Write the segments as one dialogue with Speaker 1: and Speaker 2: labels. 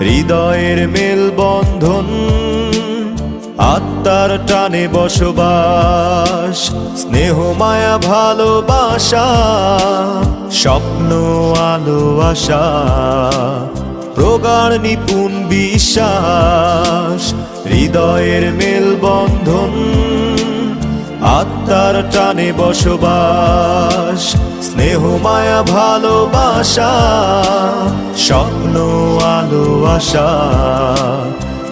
Speaker 1: হৃদয়ের মেলবন্ধন, আত্মার টানে বসবাস, স্নেহ, মায়া, ভালোবাসা, স্বপ্ন, আলো, আশা, প্রগাঢ়, নিপুণ বিশ্বাস, হৃদয়ের মেলবন্ধন, আত্মার টানে বসবাস, স্নেহ, মায়া, ভালোবাসা, স্বপ্ন ভালোবাসা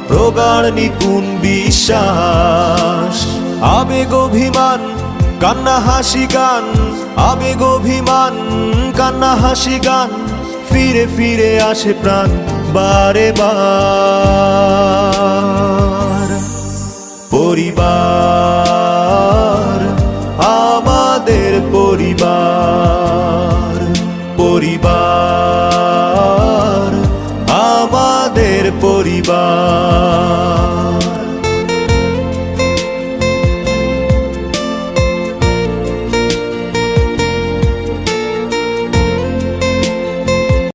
Speaker 1: প্রগাঢ় নিপুণ বিশ্বাস। আবেগ অভিমান, কান্না হাসি গান, আবেগ অভিমান, কান্না হাসি গান, ফিরে ফিরে আসে প্রাণ বারে বার। পরিবার, আমাদের পরিবার। পরিবার।